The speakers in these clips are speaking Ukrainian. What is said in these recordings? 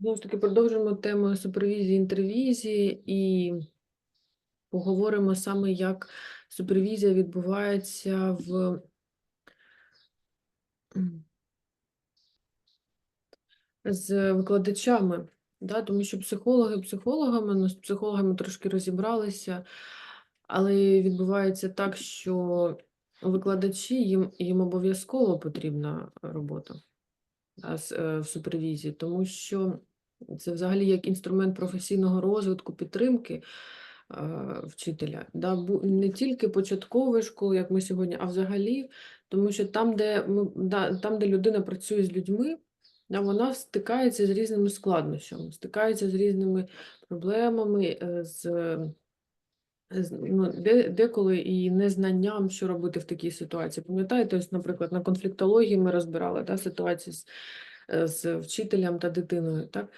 Знову ж таки, продовжимо тему супервізії інтервізії і поговоримо саме, як супервізія відбувається в з викладачами. Да? Тому що психологи психологами, ну, з психологами трошки розібралися, але відбувається так, що викладачі їм, їм обов'язково потрібна робота в супервізії, тому що це взагалі як інструмент професійного розвитку, підтримки е, вчителя. Да, не тільки початкової школи, як ми сьогодні, а взагалі, тому що там, де ми, да, там, де людина працює з людьми, да, вона стикається з різними складнощами, стикається з різними проблемами, е, з ну, де, деколи і незнанням, що робити в такій ситуації. Пам'ятаєте, ось, наприклад, на конфліктології ми розбирали да, ситуацію з, е, з вчителем та дитиною. Так?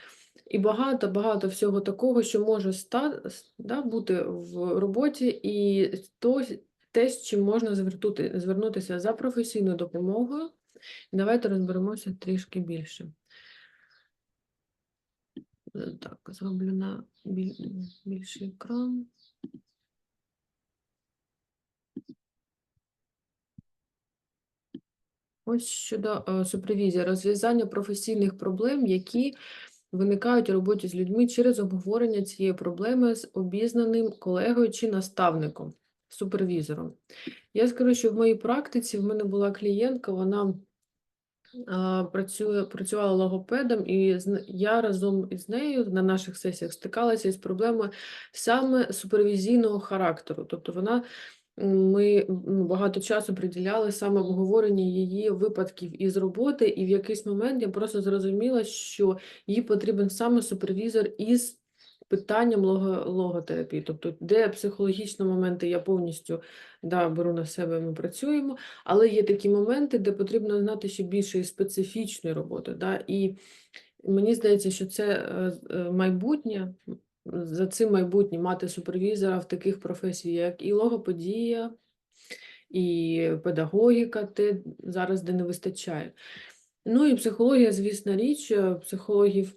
І багато-багато всього такого, що може ста, да, бути в роботі, і то, те, з чим можна звертути, звернутися за професійною допомогою. Давайте розберемося трішки більше. Е, Так, зроблю на біль- більший екран. Ось щодо е, супервізії, розв'язання професійних проблем, які виникають у роботі з людьми через обговорення цієї проблеми з обізнаним колегою чи наставником, супервізором. Я скажу, що в моїй практиці в мене була клієнтка, вона працює, працювала логопедом, і я разом із нею на наших сесіях стикалася із проблемою саме супервізійного характеру. Тобто вона ми багато часу приділяли саме обговоренню її випадків із роботи, і в якийсь момент я просто зрозуміла, що їй потрібен саме супервізор із питанням лого, логотерапії, тобто де психологічні моменти я повністю да, беру на себе, ми працюємо. Але є такі моменти, де потрібно знати ще більше специфічної роботи. Да? І мені здається, що це е, е, майбутнє, за цим майбутнє мати супервізора в таких професіях, як і логопедія, і педагогіка, те зараз де не вистачає. Ну і психологія, звісна річ, е, психологів.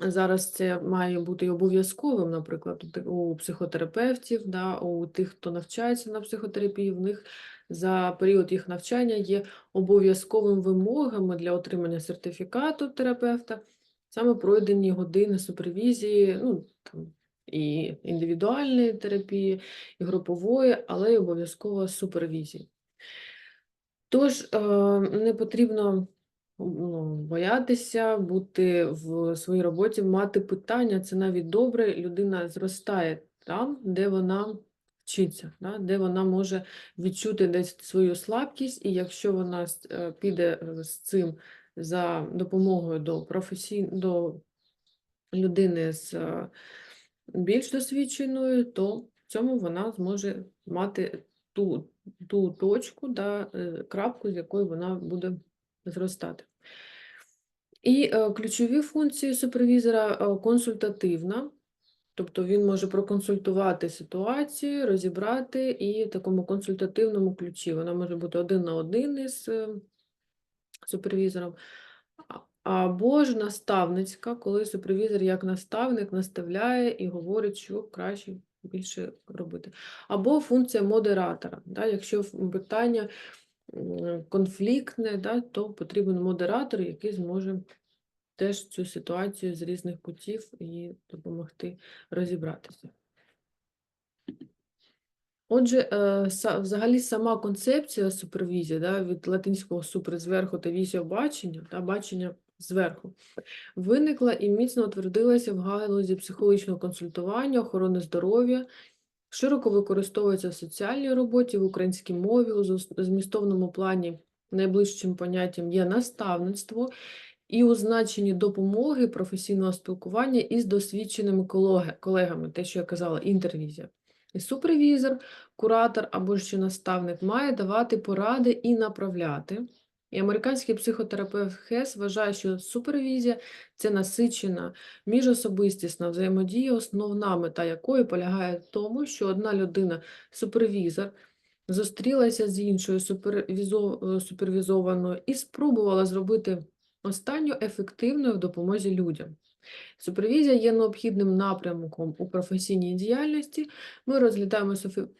Зараз це має бути обов'язковим, наприклад, у психотерапевтів, да, у тих, хто навчається на психотерапії, в них за період їх навчання є обов'язковими вимогами для отримання сертифікату терапевта, саме пройдені години супервізії, ну, там, і індивідуальної терапії, і групової, але й обов'язково супервізії. Тож е, не потрібно ну, боятися бути в своїй роботі, мати питання. Це навіть добре. Людина зростає там, де вона вчиться, де вона може відчути десь свою слабкість, і якщо вона е, піде е, з цим за допомогою до професій... до людини з е, більш досвідченою, то в цьому вона зможе мати ту, ту точку, да, е, крапку, з якої вона буде зростати. І е, ключові функції супервізора консультативна, тобто він може проконсультувати ситуацію, розібрати і такому консультативному ключі. Вона може бути один на один із супервізором. Або ж наставницька, коли супервізор як наставник наставляє і говорить, що краще більше робити. Або функція модератора. Да? Якщо питання конфліктне, да, то потрібен модератор, який зможе теж цю ситуацію з різних кутів і допомогти розібратися. Отже, е, взагалі сама концепція супервізії, да, від латинського супер зверху та вісіо бачення, та бачення зверху, виникла і міцно утвердилася в галузі психологічного консультування, охорони здоров'я, широко використовується в соціальній роботі, в українській мові, у змістовному плані найближчим поняттям є наставництво і у значенні допомоги професійного спілкування із досвідченими колегами, те, що я казала, інтервізія. І супервізор, куратор або ще наставник має давати поради і направляти. І американський психотерапевт Хес вважає, що супервізія це насичена міжособистісна взаємодія, основна мета якої полягає в тому, що одна людина, супервізор, зустрілася з іншою супервізованою і спробувала зробити останню ефективною в допомозі людям. Супервізія є необхідним напрямком у професійній діяльності. Ми розглядаємо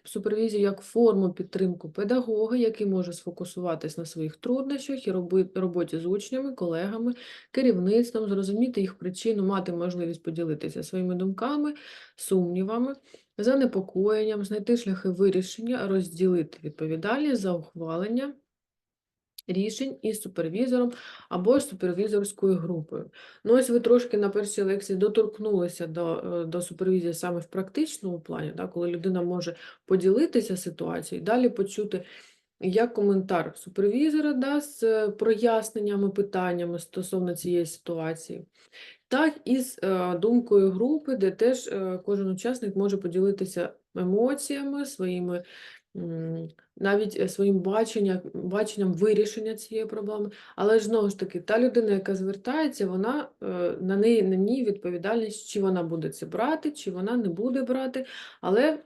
супервізію як форму підтримку педагога, який може сфокусуватись на своїх труднощах і роботі з учнями, колегами, керівництвом, зрозуміти їх причину, мати можливість поділитися своїми думками, сумнівами, занепокоєнням, знайти шляхи вирішення, розділити відповідальність за ухвалення рішень із супервізором або ж супервізорською групою. Ну, ось ви трошки на першій лекції доторкнулися до, е, до супервізії саме в практичному плані, да, коли людина може поділитися ситуацією, далі почути як коментар супервізора да, з е, проясненнями, питаннями стосовно цієї ситуації, так і з е, думкою групи, де теж кожен учасник може поділитися емоціями, своїми навіть е, своїм баченням, баченням вирішення цієї проблеми. Але ж знову ж таки, та людина, яка звертається, вона е, на неї на ній відповідальність, чи вона буде це брати, чи вона не буде брати. Але е,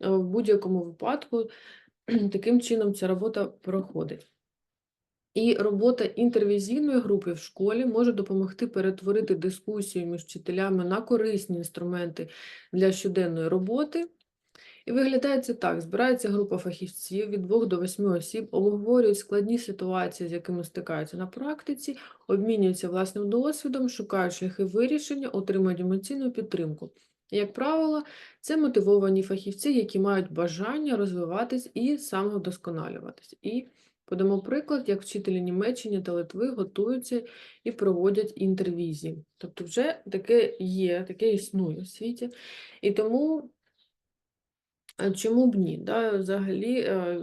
в будь-якому випадку таким чином ця робота проходить. І робота інтервізійної групи в школі може допомогти перетворити дискусію між вчителями на корисні інструменти для щоденної роботи. І виглядає це так: збирається група фахівців від 2 до 8 осіб, обговорюють складні ситуації, з якими стикаються на практиці, обмінюються власним досвідом, шукають шляхи вирішення, отримують емоційну підтримку. Як правило, це мотивовані фахівці, які мають бажання розвиватись і самовдосконалюватись. І подамо приклад, як вчителі Німеччини та Литви готуються і проводять інтервізії. Тобто вже таке є, таке існує в світі. І тому чому б ні? Да? Взагалі, е,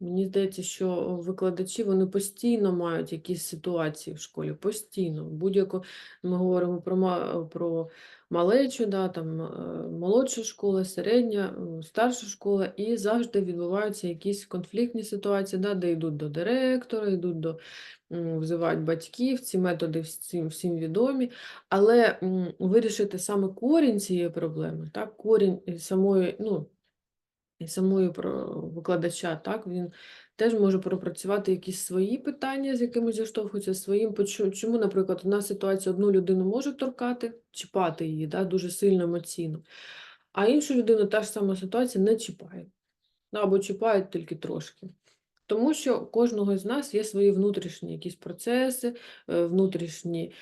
мені здається, що викладачі вони постійно мають якісь ситуації в школі, постійно. Будь-яку ми говоримо про, про малечу, да, там, е, молодша школа, середня, е, старша школа, і завжди відбуваються якісь конфліктні ситуації, да, де йдуть до директора, йдуть до взивають батьків, ці методи всім, всім відомі. Але вирішити саме корінь цієї проблеми, так, корінь самої, ну, і самої викладача, так, він теж може пропрацювати якісь свої питання, з якими зіштовхується своїм. Чому, наприклад, одна ситуація одну людину може торкати, чіпати її да, дуже сильно емоційно, а іншу людину та ж сама ситуація не чіпає. Або чіпають тільки трошки. Тому що кожного з нас є свої внутрішні якісь процеси, е, внутрішні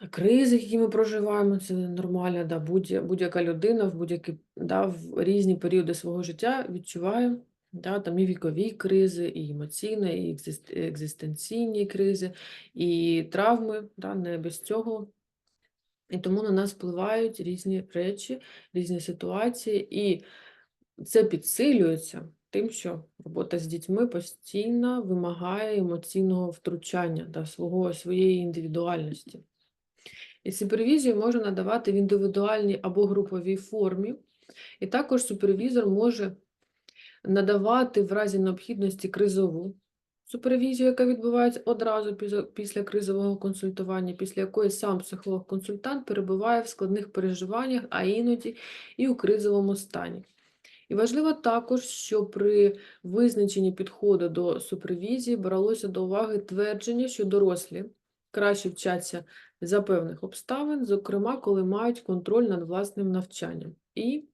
та кризи, які ми проживаємо, це нормально, да, будь, будь-яка людина в будь-які да, в різні періоди свого життя відчуває да, там і вікові кризи, і емоційні, і екзист- екзистенційні кризи, і травми, да, не без цього. І тому на нас впливають різні речі, різні ситуації, і це підсилюється тим, що робота з дітьми постійно вимагає емоційного втручання да, свого, своєї індивідуальності. І супервізію можна надавати в індивідуальній або груповій формі, і також супервізор може надавати в разі необхідності кризову супервізію, яка відбувається одразу після кризового консультування, після якої сам психолог-консультант перебуває в складних переживаннях, а іноді і у кризовому стані. І важливо також, що при визначенні підходу до супервізії бралося до уваги твердження, що дорослі краще вчаться за певних обставин, зокрема, коли мають контроль над власним навчанням. І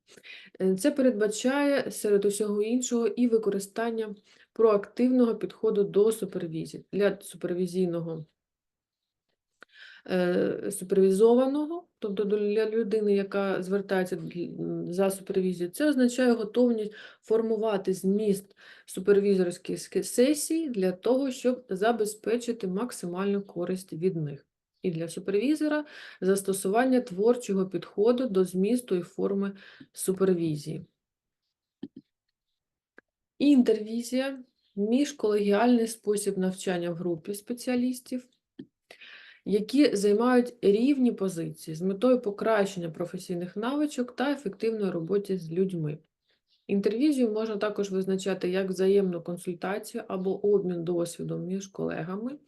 е, це передбачає серед усього іншого і використання проактивного підходу до супервізії для супервізійного супервізованого, тобто для людини, яка звертається за супервізією, це означає готовність формувати зміст супервізорських сесій для того, щоб забезпечити максимальну користь від них. І для супервізора застосування творчого підходу до змісту і форми супервізії. Інтервізія міжколегіальний спосіб навчання в групі спеціалістів, які займають рівні позиції з метою покращення професійних навичок та ефективної роботи з людьми. Інтервізію можна також визначати як взаємну консультацію або обмін досвідом між колегами.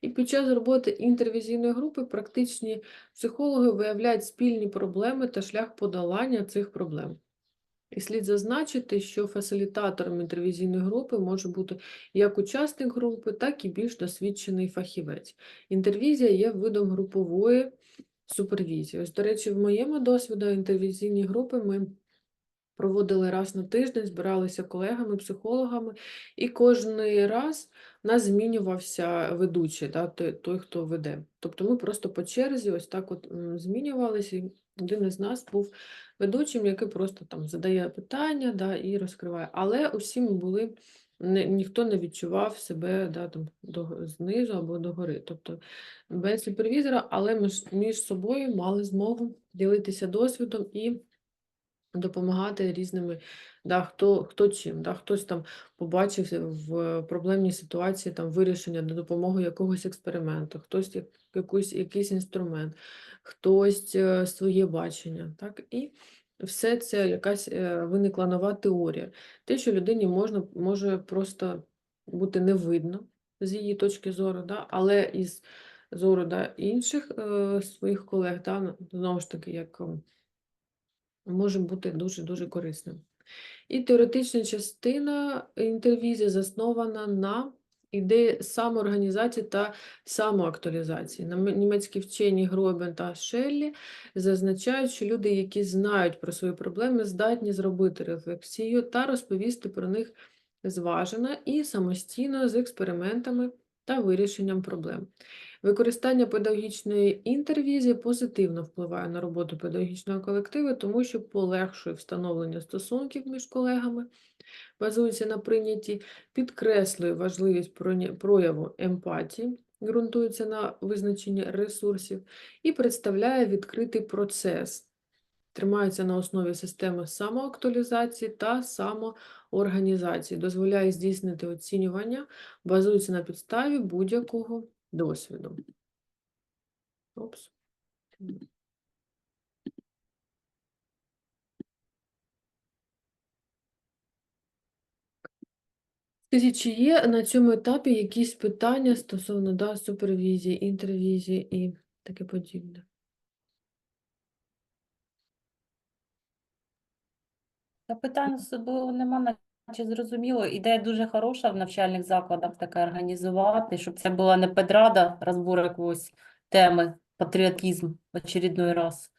І під час роботи інтервізійної групи практичні психологи виявляють спільні проблеми та шлях подолання цих проблем. І слід зазначити, що фасилітатором інтервізійної групи може бути як учасник групи, так і більш досвідчений фахівець. Інтервізія є видом групової супервізії. Ось, до речі, в моєму досвіду інтервізійні групи ми проводили раз на тиждень, збиралися колегами, психологами, і кожен раз нас змінювався ведучий, да, той, той, хто веде. Тобто ми просто по черзі ось так от змінювалися, один із нас був ведучим, який просто там задає питання да, і розкриває. Але усі ми були, не, ніхто не відчував себе да, там, до, знизу або догори. Тобто без супервізора, але ми ж між собою мали змогу ділитися досвідом і допомагати різними, да, хто, хто чим, да, хтось там побачив в проблемній ситуації там, вирішення до допомоги якогось експерименту, хтось як, якусь, якийсь інструмент, хтось е, своє бачення. Так? І все це якась е, виникла нова теорія. Те, що людині можна, може просто бути не видно з її точки зору, да, але із зору да, інших е, своїх колег, да, знову ж таки, як. Може бути дуже-дуже корисним. І теоретична частина інтервізії заснована на ідеї самоорганізації та самоактуалізації. Німецькі вчені Гробен та Шеллі зазначають, що люди, які знають про свої проблеми, здатні зробити рефлексію та розповісти про них зважено і самостійно з експериментами та вирішенням проблем. Використання педагогічної інтервізії позитивно впливає на роботу педагогічного колективу, тому що полегшує встановлення стосунків між колегами, базується на прийнятті, підкреслює важливість прояву емпатії, ґрунтується на визначенні ресурсів і представляє відкритий процес, тримається на основі системи самоактуалізації та самоорганізації, дозволяє здійснити оцінювання, базується на підставі будь-якого досвіду. Опс. Скажіть, чи є на цьому етапі якісь питання стосовно да, супервізії, інтервізії і таке подібне? Та питань особливо нема, наче зрозуміло. Ідея дуже хороша в навчальних закладах таке організувати, щоб це була не педрада, розбор якоїсь теми, патріотизм в очередной раз,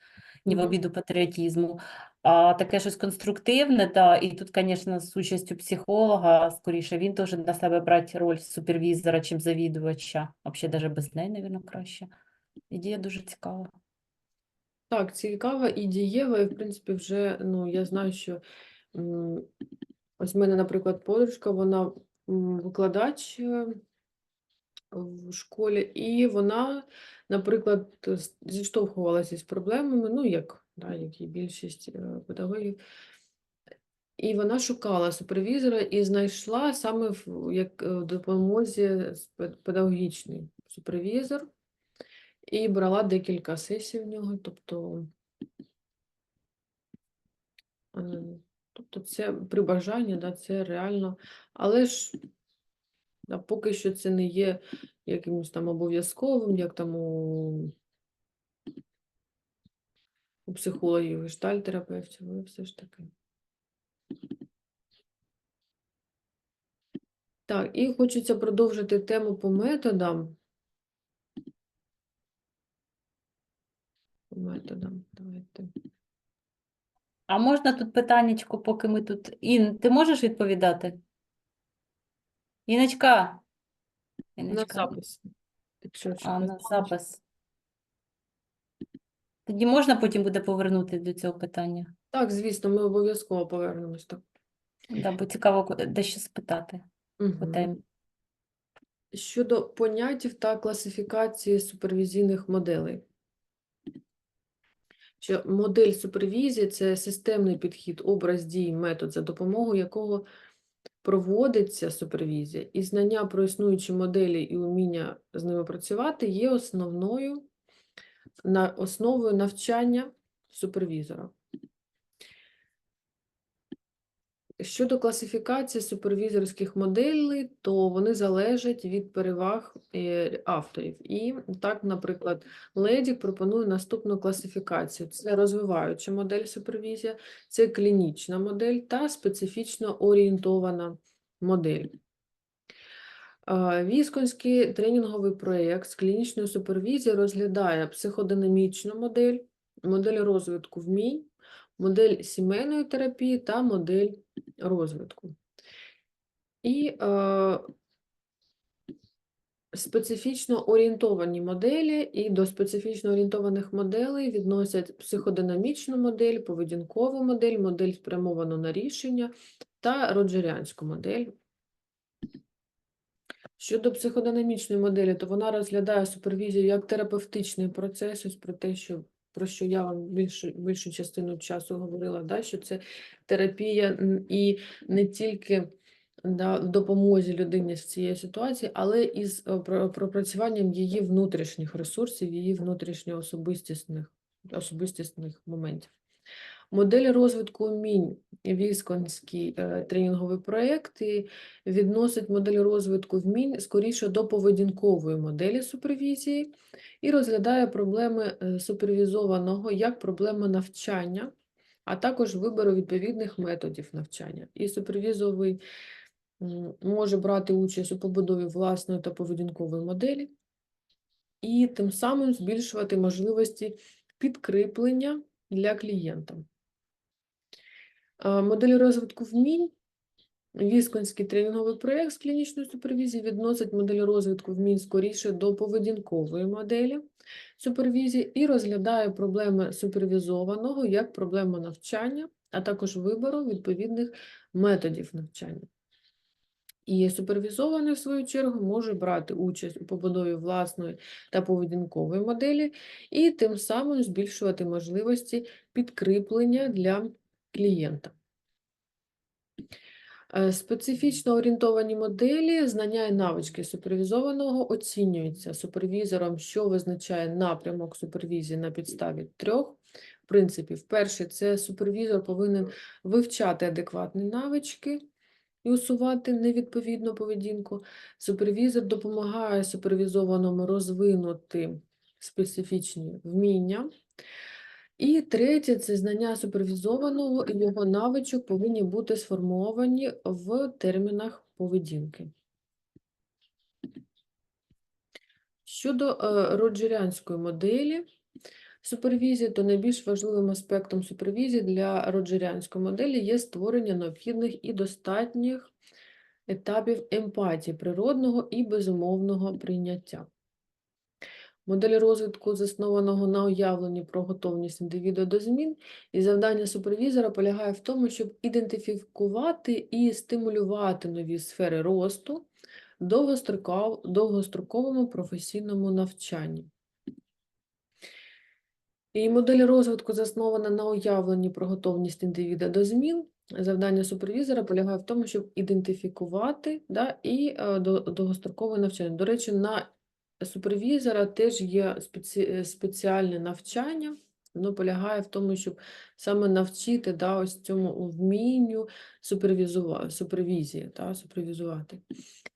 не в обіду патріотизму, а таке щось конструктивне, та, і тут, звісно, з участю психолога, скоріше, він теж на себе брати роль супервізора, чим завідувача, взагалі, навіть без неї, мабуть, краще. Ідея дуже цікава. Так, цікава і дієва, і в принципі вже, ну, я знаю, що м, ось в мене, наприклад, подружка, вона м, викладач е, в школі, і вона, наприклад, зіштовхувалася з проблемами, ну, як, да, як і більшість е, педагогів. І вона шукала супервізора і знайшла саме в як е, допомозі з пед- педагогічний супервізор. І брала декілька сесій в нього, тобто, е, тобто це при бажанні, да, це реально. Але ж да, поки що це не є якимось там обов'язковим, як там у, у психологів, гештальтерапевтів, але все ж таки. Так, і хочеться продовжити тему по методам. По методам, давайте. А можна тут питаннячко, поки ми тут. Ін, ти можеш відповідати? Іночка. На Іночка. запис. Якщо А, на хочеш. запис. Тоді можна потім буде повернути до цього питання? Так, звісно, ми обов'язково повернемось. Так. Да, бо цікаво ко- дещо спитати по Мгм. темі. Щодо поняттів та класифікації супервізійних моделей. Що модель супервізії це системний підхід, образ дій, метод, за допомогою якого проводиться супервізія, і знання про існуючі моделі і уміння з ними працювати є основною на основою навчання супервізора. Щодо класифікації супервізорських моделей, то вони залежать від переваг е, авторів. І так, наприклад, Ледік пропонує наступну класифікацію: це розвиваюча модель супервізія, це клінічна модель та специфічно орієнтована модель. Е, Вісконський тренінговий проєкт з клінічної супервізії розглядає психодинамічну модель, модель розвитку вмінь, модель сімейної терапії та модель розвитку. І е, специфічно орієнтовані моделі, і до специфічно орієнтованих моделей відносять психодинамічну модель, поведінкову модель, модель спрямовану на рішення та роджеріанську модель. Щодо психодинамічної моделі, то вона розглядає супервізію як терапевтичний процес, ось про те, що, про що я вам більшу, більшу частину часу говорила, да, що це терапія і не тільки да, допомозі людині з цієї ситуації, але і з е, пропрацюванням її внутрішніх ресурсів, її внутрішньо особистісних, особистісних моментів. Модель розвитку вмінь Вісконський е, тренінговий проєкт відносить модель розвитку вмінь скоріше до поведінкової моделі супервізії і розглядає проблеми е, супервізованого як проблеми навчання, а також вибору відповідних методів навчання. І супервізовий може брати участь у побудові власної та поведінкової моделі, і тим самим збільшувати можливості підкріплення для клієнта. Е, Модель розвитку вмінь. Вісконський тренінговий проєкт з клінічної супервізії відносить модель розвитку вмінь скоріше до поведінкової моделі супервізії і розглядає проблеми супервізованого як проблему навчання, а також вибору відповідних методів навчання. І супервізований, в свою чергу, може брати участь у побудові власної та поведінкової моделі і тим самим збільшувати можливості підкріплення для клієнта. Е, Специфічно орієнтовані моделі, знання і навички супервізованого оцінюються супервізором, що визначає напрямок супервізії на підставі трьох принципів. Перший – це супервізор повинен вивчати адекватні навички і усувати невідповідну поведінку. Супервізор допомагає супервізованому розвинути специфічні вміння. І третє це знання супервізованого і його навичок повинні бути сформовані в термінах поведінки. Щодо е, роджеріанської моделі супервізії, то найбільш важливим аспектом супервізії для роджеріанської моделі є створення необхідних і достатніх етапів емпатії, природного і безумовного прийняття. Модель розвитку, заснованого на уявленні про готовність індивіду до змін, і завдання супервізора полягає в тому, щоб ідентифікувати і стимулювати нові сфери росту довгостроков- довгостроковому професійному навчанні. І модель розвитку заснована на уявленні про готовність індивіда до змін. Завдання супервізора полягає в тому, щоб ідентифікувати да, і е, до- довгострокове навчання. До речі, на супервізора теж є спеці... е, спеціальне навчання. Воно полягає в тому, щоб саме навчити да, ось цьому вмінню супервізува... супервізії, да, супервізувати.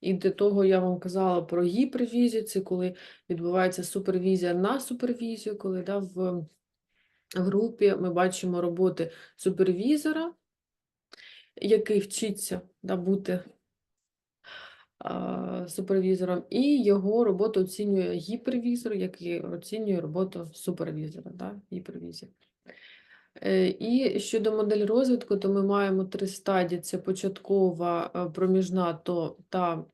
І до того я вам казала про гіпервізію, це коли відбувається супервізія на супервізію, коли да, в групі ми бачимо роботи супервізора, який вчиться да, бути супервізором, і його роботу оцінює гіпервізор, який оцінює роботу супервізора, да, гіпервізія. Е, І щодо моделі розвитку, то ми маємо три стадії: це початкова, е, проміжна то, та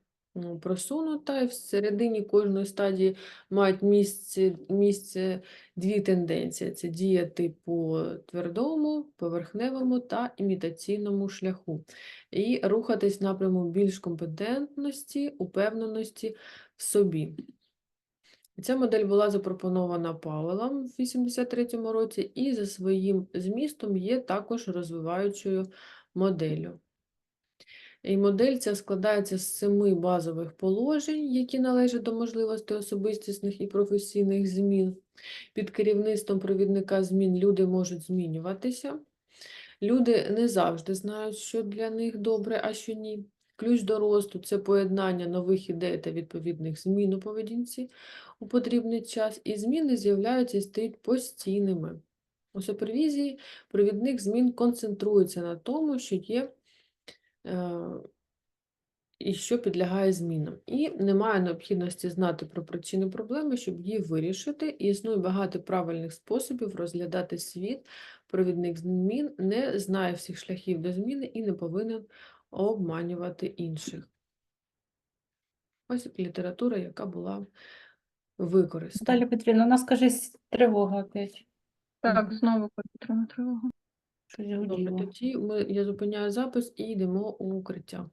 просунута. І всередині кожної стадії мають місце, місце дві тенденції: це діяти по твердому, поверхневому та імітаційному шляху. І рухатись в напряму більш компетентності, упевненості в собі. Ця модель була запропонована Пауелом в 83-му році і за своїм змістом є також розвиваючою моделлю. І модель ця складається з семи базових положень, які належать до можливостей особистісних і професійних змін. Під керівництвом провідника змін люди можуть змінюватися. Люди не завжди знають, що для них добре, а що ні. Ключ до росту це поєднання нових ідей та відповідних змін у поведінці у потрібний час, і зміни з'являються і стають постійними. У супервізії провідник змін концентрується на тому, що є і що підлягає змінам. І немає необхідності знати про причини проблеми, щоб її вирішити. І існує багато правильних способів розглядати світ. Провідник змін не знає всіх шляхів до зміни і не повинен обманювати інших. Ось література, яка була використана. Наталя Петрівна, у нас, кажись, тривога опять. Так, знову повітряна тривога. Щось Добре, гуділо. тоді ми, я зупиняю запис і йдемо у укриття.